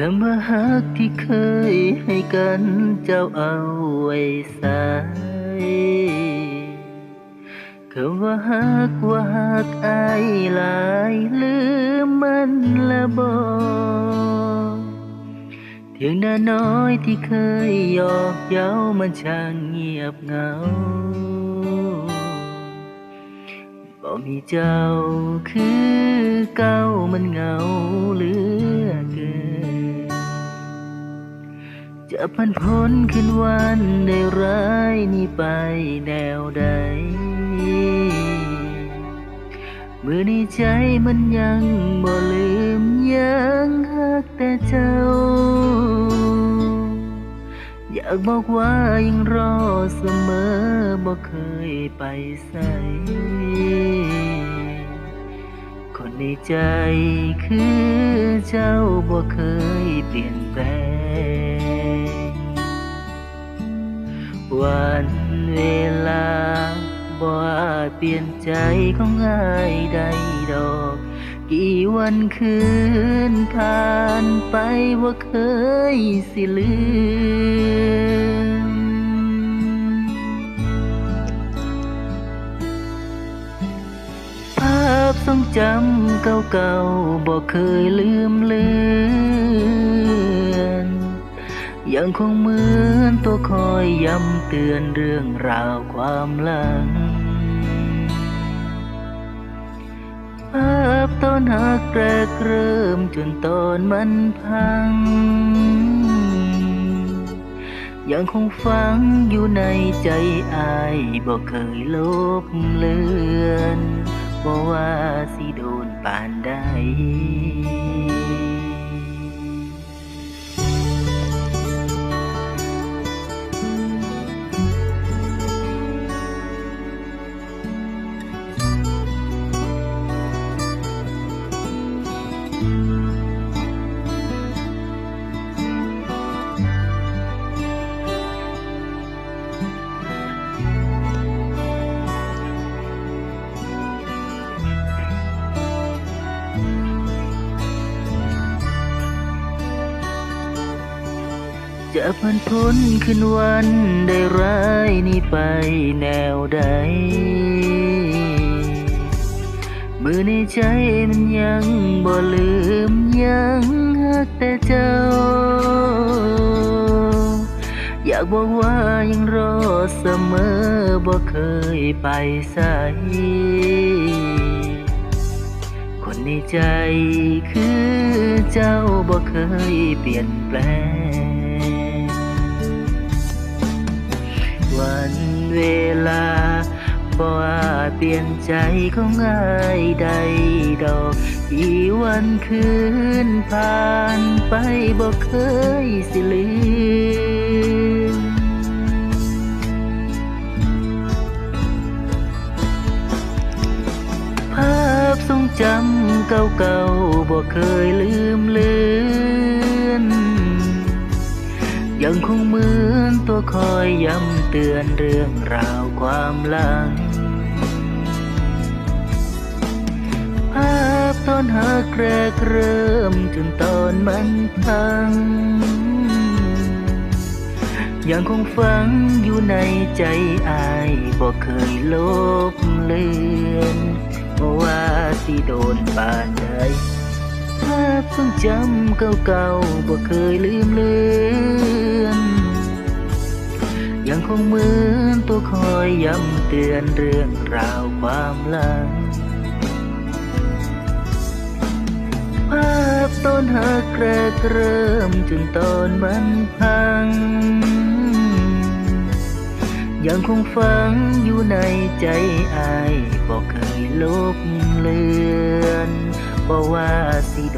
คำว่าฮักที่เคยให้กันเจ้าเอาไว้ใส่คำว่าฮักว่าฮักอายหลายลืมมันละบ่เพียงนาน้อยที่เคยหยอกเย้ามันช่างเงียบเหงาบ่มีเจ้าคือเก่ามันเหงาหลือ จะพันพ้นขึ้นวันได้ร้ายนี่ไปแนวใดเมื่อในใจมันยังบ่ลืมยังหักแต่เจ้า อยากบอกว่ายังรอเสมอบ่เคยไปใส่คนในใจคือเจ้าบ่เคยเปลี่ยนแปลง วันเวลาบ่อาจเปลี่ยนใจของอายได้ดอก กี่วันคืนผ่านไปว่าเคยสิลืม ภาพทรงจำเก่าๆบ่เคยลืมเลือน ยังคงเหมือนตัวคอยย้ำเตือนเรื่องราวความหลังภาพตอนหักแรกเริ่มจนตอนมันพัง ยังคงฝังอยู่ในใจอายบ่เคยลบเลือนบ่ว่าสิโดนปานใด จะพันพ้นขึ้นวันได้ร้ายนี่ไปแนวใด มือในใจมันยังบ่ลืมยังหักแต่เจ้า อยากบอกว่ายังรอเสมอบ่เคยไปใส่คนในใจคือเจ้าบ่เคยเปลี่ยนแปลงันเวลาบ่อาเปลี่ยนใจของอายใดดอกกี่วันคืนผ่านไปบ่เคยสิลืมภาพทรงจำเก่าๆบ่เคยลืมเลือน ยังคงเหมือนตัวคอยย้ำเตือนเรื่องราวความหลังภาพตอนหักแรกเริ่มจนตอนมันพัง ยังคงฝังอยู่ในใจอายบ่เคยลบเลือนว่าสิโดนปานใด ทรงจำเก่าๆบ่เคยลืมเลือนยังคงเหมือนตัวคอยย้ำเตือนเรื่องราวความหลังภาพตอนหักแรกเริ่มจนตอนมันพัง ยังคงฝังอยู่ในใจอายบอกเคยลบเลือน บอกว่าสิโ